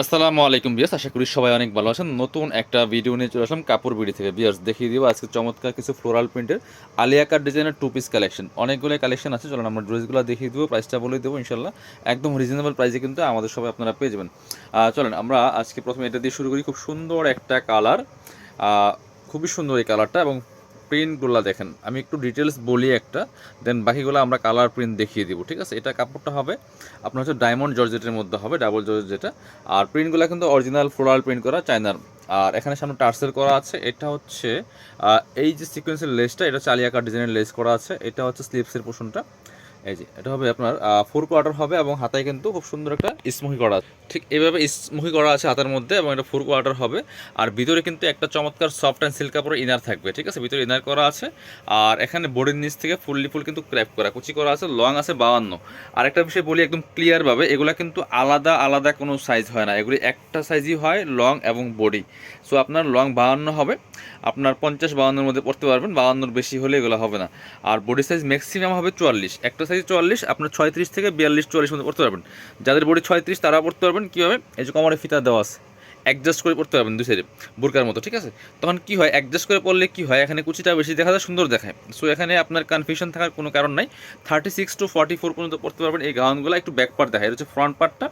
আসসালামু আলাইকুম বিয়াস আশা করি সবাই অনেক ভালো আছেন। নতুন একটা ভিডিও নিয়ে চলে আসলাম কাপড় বিড়ি থেকে। বিয়াস দেখিয়ে দিব আজকে চমৎকার কিছু ফ্লোরাল প্রিন্টের আলিয়াকার ডিজাইনের টু পিস কালেকশন অনেকগুলো কালেকশন আছে, চলুন আমরা ড্রেসগুলো দেখিয়ে দিব প্রাইসটা বলে দেবো ইনশাল্লাহ একদম রিজনেবল প্রাইসে কিন্তু আমাদের সবাই আপনারা পেয়ে যাবেন। চলেন আমরা আজকে প্রথমে এটা দিয়ে শুরু করি। খুব সুন্দর একটা কালার খুবই সুন্দর এই কালারটা এবং প্রিন্টগুলো দেখেন। আমি একটু ডিটেলস বলি একটা দেন বাকিগুলো আমরা কালার প্রিন্ট দেখিয়ে দিব, ঠিক আছে? এটা কাপড়টা হবে, আপনার হচ্ছে ডায়মন্ড জর্জেটের মধ্যে হবে ডাবল জর্জেট আর প্রিন্টগুলো কিন্তু অরিজিনাল ফ্লোরাল প্রিন্ট করা চায়নার আর এখানে সামনে টার্সেল করা আছে, এটা হচ্ছে এই যে সিকোয়েন্সের লেসটা এটা চালিয়াকার ডিজাইনের লেস করা আছে, এটা হচ্ছে স্লিপসের পোর্শনটা এই যে, এটা হবে আপনার ফোর কোয়ার্টার হবে এবং হাতায় কিন্তু খুব সুন্দর একটা স্মুহি করা ঠিক এইভাবে স্মুহি করা আছে হাতের মধ্যে এবং এটা ফোর কোয়ার্টার হবে। আর ভিতরে কিন্তু একটা চমৎকার সফট অ্যান্ড সিল্ক কাপড়ের ইনার থাকবে, ঠিক আছে? ভিতরে ইনার করা আছে। আর এখানে বডির নিচ থেকে ফুললি ফুল কিন্তু ক্র্যাপ করা, কুচি করা আছে লং আছে বাউান্ন। আর একটা বিষয় বলি একদম ক্লিয়ারভাবে এগুলো কিন্তু আলাদা আলাদা কোনো সাইজ হয় না। এগুলি একটা সাইজই হয় লং এবং বডি সো আপনার লং বাউান্ন হবে। আপনার পঞ্চাশ বাউন্নের মধ্যে পড়তে পারবেন, বাউান্নর বেশি হলে এগুলো হবে না। আর বডি সাইজ ম্যাক্সিমাম হবে চুয়াল্লিশ। একটা সাইজ চুয়াল্লিশ, আপনার ছয়ত্রিশ থেকে বিয়াল্লিশ চুয়াল্লিশ মধ্যে পড়তে পারবেন। যাদের বডি ছয়ত্রিশ তারা পড়তে পারবেন। কীভাবে? এই যে কোমরে ফিতা দেওয়া আছে। অ্যাডজাস্ট করে পড়তে পারবেন দুই সাইডে বোরকার মতো, ঠিক আছে? তখন কি হয়? অ্যাডজাস্ট করে পড়লে কি হয়? এখানে কুচিটা বেশি দেখা যায়, সুন্দর দেখায়। সো এখানে আপনার কনফিউশন থাকার কোনো কারণ নাই। Thirty six to forty four পর্যন্ত পড়তে পারবেন। এই গাউনগুলো একটু ব্যাক পার্ট দেখায়। হচ্ছে ফ্রন্ট পার্টটা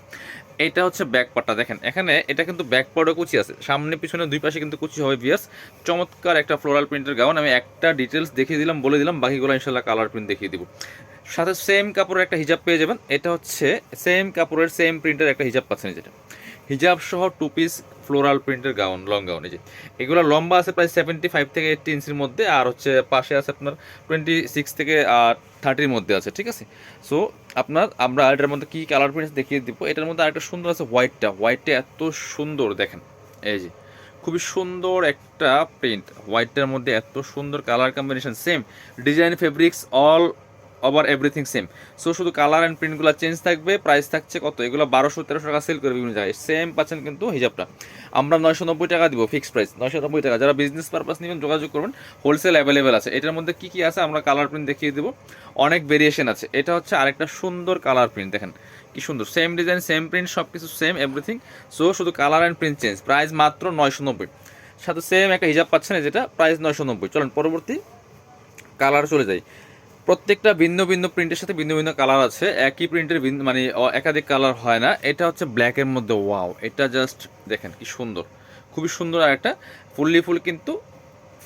এটা হচ্ছে ব্যাক পার্টটা দেখেন, এখানে এটা কিন্তু ব্যাক পার্টও কুচি আছে। সামনে, পিছনে, দুই পাশে কিন্তু কুচি হবে বিয়াস চমৎকার একটা ফ্লোরাল প্রিন্টের গাউন। আমি একটা ডিটেলস দেখিয়ে দিলাম, বলে দিলাম। বাকিগুলো ইনশাল্লাহ কালার প্রিন্ট দেখিয়ে দিব। সাথে সেম কাপড়ের একটা হিজাব পেয়ে যাবেন। এটা হচ্ছে সেম কাপড়ের সেম প্রিন্টের একটা হিজাব পাচ্ছেন যেটা হিজাব সহ টু পিস ফ্লোরাল প্রিন্টের গাউন লং গাউন এই যে। এগুলো লম্বা আছে প্রায় সেভেন্টি ফাইভ থেকে এইটটি ইঞ্চির মধ্যে, আর হচ্ছে পাশে আছে আপনার টোয়েন্টি সিক্স থেকে থার্টির মধ্যে আছে, ঠিক আছে? সো আপনার আমরা এটার মধ্যে কী কালার প্রিন্ট দেখিয়ে দিব? এটার মধ্যে আরেকটা সুন্দর আছে হোয়াইটটা হোয়াইটটা এত সুন্দর, দেখেন। এই যে, খুবই সুন্দর একটা প্রিন্ট হোয়াইটটার মধ্যে এত সুন্দর colour combination same design fabrics all over everything same so শুধু কালার অ্যান্ড প্রিন্টগুলো চেঞ্জ থাকবে প্রাইস থাকছে কত? এগুলো বারোশো, তেরোশো টাকা সেল করে বিভিন্ন জায়গায়। সেম পাচ্ছেন কিন্তু হিজাবটা। আমরা নয়শো নব্বই টাকা দিব ফিক্স প্রাইস নয়শো নব্বই টাকা। যারা বিজনেস পারপাস নেবেন, যোগাযোগ করবেন হোলসেল অ্যাভেলেবেল আছে। এটার মধ্যে কী কী আছে, আমরা কালার প্রিন্ট দেখিয়ে দেবো। অনেক ভেরিয়েশন আছে। এটা হচ্ছে আরেকটা সুন্দর কালার প্রিন্ট দেখেন। কি সুন্দর। সেম ডিজাইন সেম প্রিন্ট সব কিছু সেম এভরিথিং সো শুধু colour and print change price মাত্র নয়শো নব্বই। সাথে সেম একটা হিজাব পাচ্ছেন যেটা প্রাইস নয়শো নব্বই। চলেন, পরবর্তী কালার চলে যাই। প্রত্যেকটা ভিন্ন ভিন্ন প্রিন্টের সাথে ভিন্ন ভিন্ন কালার আছে। একই প্রিন্টের ভিন্ন- মানে একাধিক কালার হয় না। এটা হচ্ছে ব্ল্যাকের মধ্যে ওয়াও এটা জাস্ট দেখেন কি সুন্দর। খুবই সুন্দর আর একটা। ফুললি ফুল কিন্তু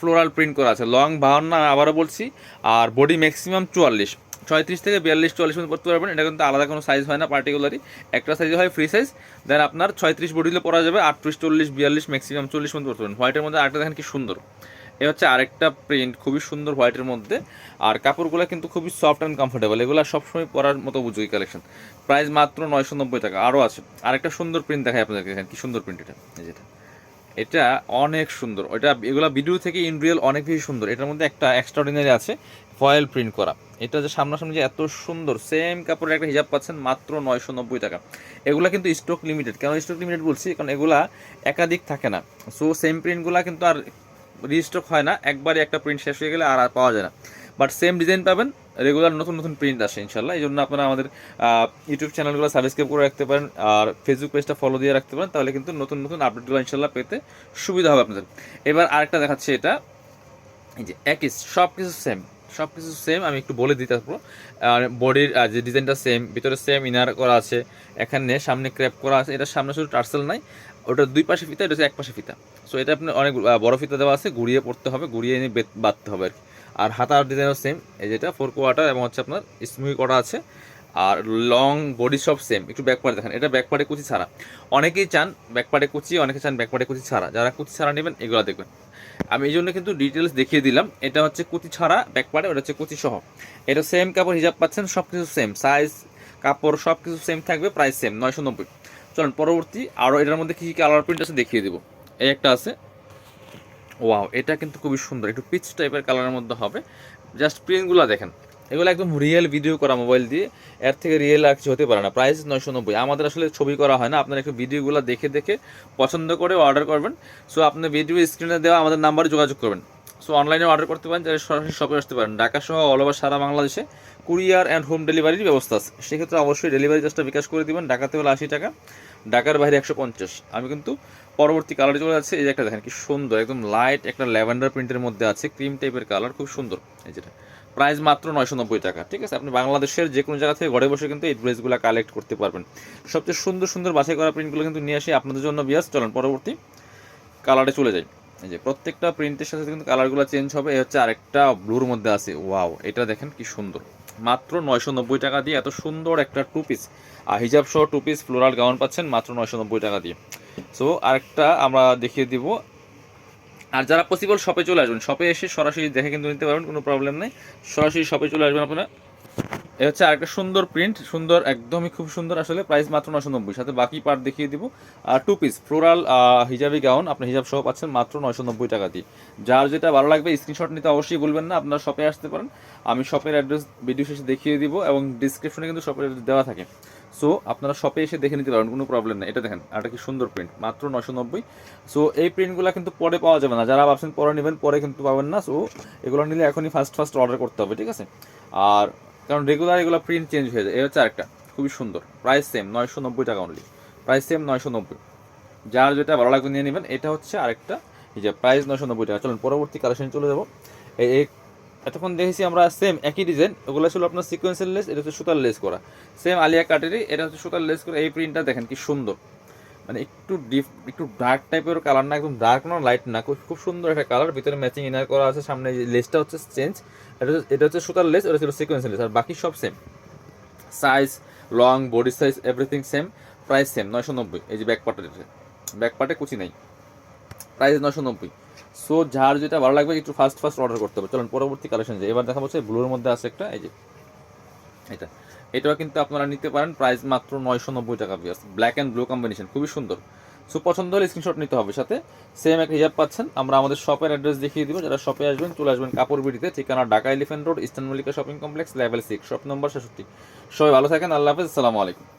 ফ্লোরাল প্রিন্ট করা আছে। লং বাহান্ন আবারও বলছি, আর বডি ম্যাক্সিমাম চুয়াল্লিশ। ছয়ত্রিশ থেকে বিয়াল্লিশ, চুয়াল্লিশ মধ্যে পড়তে পারবেন। এটা কিন্তু আলাদা কোনো সাইজ হয় না পার্টিকুলারই একটা সাইজ হয় ফ্রি সাইজ দেন আপনার ছয়ত্রিশ বডি দিলে পরা যাবে আটত্রিশ, চল্লিশ, বিয়াল্লিশ ম্যাক্সিমাম চল্লিশ মধ্যে পড়তে পারবেন। হোয়াইটের মধ্যে আরেকটা দেখেন কি সুন্দর। এ হচ্ছে আরেকটা প্রিন্ট খুবই সুন্দর হোয়াইটের মধ্যে। আর কাপড়গুলো কিন্তু খুবই সফট অ্যান্ড কমফোর্টেবল এগুলো সবসময় পরার মতো উপযোগী কালেকশন প্রাইস মাত্র নয়শো নব্বই টাকা আরও আছে। আরেকটা সুন্দর প্রিন্ট দেখায় আপনাদেরকে দেখেন কি সুন্দর প্রিন্ট এটা? যেটা এটা। অনেক সুন্দর ওটা এগুলা ভিডিও থেকে ইন রিয়েল অনেক বেশি সুন্দর। এটার মধ্যে একটা এক্সট্রাঅর্ডিনারি আছে ফয়েল প্রিন্ট করা। এটা যে সামনাসামনি যে এত সুন্দর সেম কাপড়ের একটা হিজাব পাচ্ছেন মাত্র নয়শো নব্বই টাকা। এগুলা কিন্তু স্টক লিমিটেড কেন স্টক লিমিটেড বলছি? কারণ এগুলা একাধিক থাকে না। সো সেম প্রিন্টগুলা কিন্তু আর রিস্টক হয় না, একবারে একটা প্রিন্ট শেষ হয়ে গেলে আর আর পাওয়া যায় না। বাট সেম ডিজাইন পাবেন রেগুলার নতুন নতুন প্রিন্ট আসে ইনশাল্লাহ এই জন্য আপনারা আমাদের ইউটিউব চ্যানেলগুলো সাবস্ক্রাইব করে রাখতে পারেন, আর ফেসবুক পেজটা ফলো দিয়ে রাখতে পারেন, তাহলে কিন্তু নতুন নতুন আপডেটগুলো ইনশাল্লাহ পেতে সুবিধা হবে আপনাদের। এবার আরেকটা দেখাচ্ছে এটা। এই যে, একই সব কিছু সেম সব কিছু সেম আমি একটু বলে দিতে পারব আর বডির যে ডিজাইনটা সেম ভিতরে সেম ইনার করা আছে, এখানে সামনে ক্র্যাপ করা আছে, এটা সামনে শুধু টার্সেল নাই ওটা দুই পাশে ফিতা, এটা হচ্ছে এক পাশে ফিতা। সো এটা আপনি অনেক বড় ফিতা দেওয়া আছে ঘুরিয়ে পড়তে হবে ঘুরিয়ে এনে বাঁধতে হবে আর কি। আর হাতার ডিজাইনও সেম এই যেটা ফোর কোয়ার্টার এবং হচ্ছে আপনার স্মুই করা আছে। আর লং বডি সব সেম একটু ব্যাক পার্টে দেখেন, এটা ব্যাক পার্টে কুচি ছাড়া। অনেকেই চান ব্যাক পার্টে কুচি, অনেকে চান ব্যাক পার্টে কুচি ছাড়া। যারা কুচি ছাড়া নেবেন, এগুলো দেখবেন। আমি এই জন্য কিন্তু ডিটেলস দেখিয়ে দিলাম, এটা হচ্ছে কুচি ছাড়া ব্যাক পার্টে ওটা হচ্ছে কুচি সহ। এটা সেম কাপড় হিসাব পাচ্ছেন সব কিছু সেম সাইজ কাপড় সব কিছু সেম থাকবে প্রাইস সেম নয়শো নব্বই। চলুন, পরবর্তী আরও এটার মধ্যে কী কী কালার প্রিন্ট আছে দেখিয়ে দেবো। এই একটা আছে। ওয়াও এটা কিন্তু খুবই সুন্দর, একটু পিচ টাইপের কালারের মধ্যে হবে। জাস্ট প্রিন্টগুলো দেখেন, এগুলো একদম রিয়েল ভিডিও করা মোবাইল দিয়ে, এর থেকে রিয়েল আর কিছু হতে পারে না। প্রাইস নয়শো নব্বই, আমাদের আসলে ছবি করা হয় না। আপনারা একটু ভিডিওগুলো দেখে দেখে পছন্দ করে অর্ডার করবেন। সো আপনি ভিডিও স্ক্রিনে দেওয়া আমাদের নাম্বারে যোগাযোগ করবেন। সো অনলাইনে অর্ডার করতে পারেন, যারা সরাসরি শপে আসতে পারেন। ঢাকা সহ অল ওভার সারা বাংলাদেশে কুরিয়ার অ্যান্ড হোম ডেলিভারির ব্যবস্থা আছে। সেক্ষেত্রে অবশ্যই ডেলিভারি চার্জটা বিকাশ করে দিবেন। ঢাকাতে হলে আশি টাকা, ঢাকার বাইরে একশো পঞ্চাশ। আমি কিন্তু পরবর্তী কালারে চলে যাচ্ছে। এই যে একটা দেখেন কি সুন্দর, একদম লাইট একটা ল্যাভেন্ডার প্রিন্টের মধ্যে আছে ক্রিম টাইপের কালার খুব সুন্দর। এই যেটা প্রাইস মাত্র নয়শো নব্বই টাকা, ঠিক আছে? আপনি বাংলাদেশের যে কোনো জায়গা থেকে ঘরে বসে কিন্তু এই ড্রেসগুলো কালেক্ট করতে পারবেন। সবচেয়ে সুন্দর সুন্দর বাছাই করা প্রিন্টগুলো কিন্তু নিয়ে আসি আপনাদের জন্য বিয়াস চলেন পরবর্তী কালারে চলে যাই। এই যে প্রত্যেকটা প্রিন্টের সাথে কিন্তু কালারগুলো চেঞ্জ হবে, এই হচ্ছে আরেকটা ব্লুর মধ্যে আছে। ওয়াও এটা দেখেন কি সুন্দর। মাত্র নয়শো নব্বই টাকা দিয়ে এত সুন্দর একটা টু পিস আর হিজাব সহ টু পিস ফ্লোরাল গাউন পাচ্ছেন মাত্র নয়শো নব্বই টাকা দিয়ে। সো আরেকটা আমরা দেখিয়ে দিব। আর যারা পসিবল শপে চলে আসবেন শপে এসে সরাসরি দেখে কিন্তু নিতে পারবেন, কোনো প্রবলেম নেই। সরাসরি শপে চলে আসবেন আপনারা। এ হচ্ছে আরেকটা সুন্দর প্রিন্ট সুন্দর, একদমই খুব সুন্দর আসলে প্রাইস মাত্র নশো নব্বই। সাথে বাকি পার্ট দেখিয়ে দিব। আর টু পিস ফ্লোরাল হিজাবি গাউন আপনি হিজাব সহ পাচ্ছেন মাত্র নয়শো নব্বই টাকা দিয়ে। যার যেটা ভালো লাগবে স্ক্রিনশট নিতে অবশ্যই বলবেন না, আপনারা শপে আসতে পারেন। আমি শপের অ্যাড্রেস ভিডিও শেষে দেখিয়ে দিব এবং ডিসক্রিপশনে কিন্তু শপের দেওয়া থাকে। সো আপনারা শপে এসে দেখে নিতে পারেন, কোনো প্রবলেম নেই। এটা দেখেন এটা কি সুন্দর প্রিন্ট মাত্র নশো নব্বই। সো এই প্রিন্টগুলো কিন্তু পরে পাওয়া যাবে না। যারা ভাবছেন পরে নেবেন, পরে কিন্তু পাবেন না। সো এগুলো নিলে এখনই ফার্স্ট ফার্স্ট অর্ডার করতে হবে, ঠিক আছে? আর কারণ রেগুলার এগুলো প্রিন্ট চেঞ্জ হয়ে যায়। এই হচ্ছে আরেকটা, খুবই সুন্দর। প্রাইস সেম নয়শো নব্বই টাকা অনলি প্রাইস সেম নয়শো নব্বই। যার যেটা ভালো লাগবে নিয়ে নেবেন, এটা হচ্ছে আরেকটা, এই যে প্রাইস নয়শো নব্বই টাকা। চলুন, পরবর্তী কালেকশন চলে যাব। এই এতক্ষণ দেখেছি আমরা সেম একই ডিজাইন ওগুলো ছিল আপনার সিকোয়েন্সের লেস এটা হচ্ছে সুতার লেস করা। সেম আলিয়া কাটেরই এটা হচ্ছে সুতার লেস করা। এই প্রিন্টটা দেখেন কি সুন্দর। মানে একটু ডিপ একটু ডার্ক টাইপের কালার না, একদম ডার্ক না লাইট না, খুব সুন্দর একটা কালার ভিতরে ম্যাচিং ইনার করা আছে, সামনে লেসটা হচ্ছে চেঞ্জ এটা হচ্ছে- এটা হচ্ছে সুতার লেস ওটা ছিল সিকোয়েন্সের লেস আর বাকি সব same size long body size everything same price same নয়শো নব্বই। এই যে ব্যাক পার্টের ব্যাক পার্টে কুচি নেই। প্রাইস নয়শো নব্বই। সো যার যেটা ভালো লাগবে, একটু ফার্স্ট ফার্স্ট অর্ডার করতে হবে। চলুন পরবর্তী কালেকশন যে এবার দেখা হচ্ছে ব্লুর মধ্যে আছে একটা, এই যে এটা। এটাও কিন্তু আপনারা নিতে পারেন প্রাইস মাত্র নয়শো নব্বই টাকা বিয়ার্স ব্ল্যাক অ্যান্ড ব্লু কম্বিনেশন খুবই সুন্দর। সো পছন্দ হলে স্ক্রিনশট নিতে হবে সাথে। সেম এক হিজাব পাচ্ছেন। আমরা আমাদের শপের অ্যাড্রেস দেখিয়ে দিব। যারা শপে আসবেন, চলে আসবেন কাপড় বিড়িতে ঠিকানা Dhaka elephant road, eastern Mallika shopping complex, level six, shop number ছেষট্টি। সবাই ভালো থাকেন। আল্লাহ হাফেজ। আসসালামু আলাইকুম।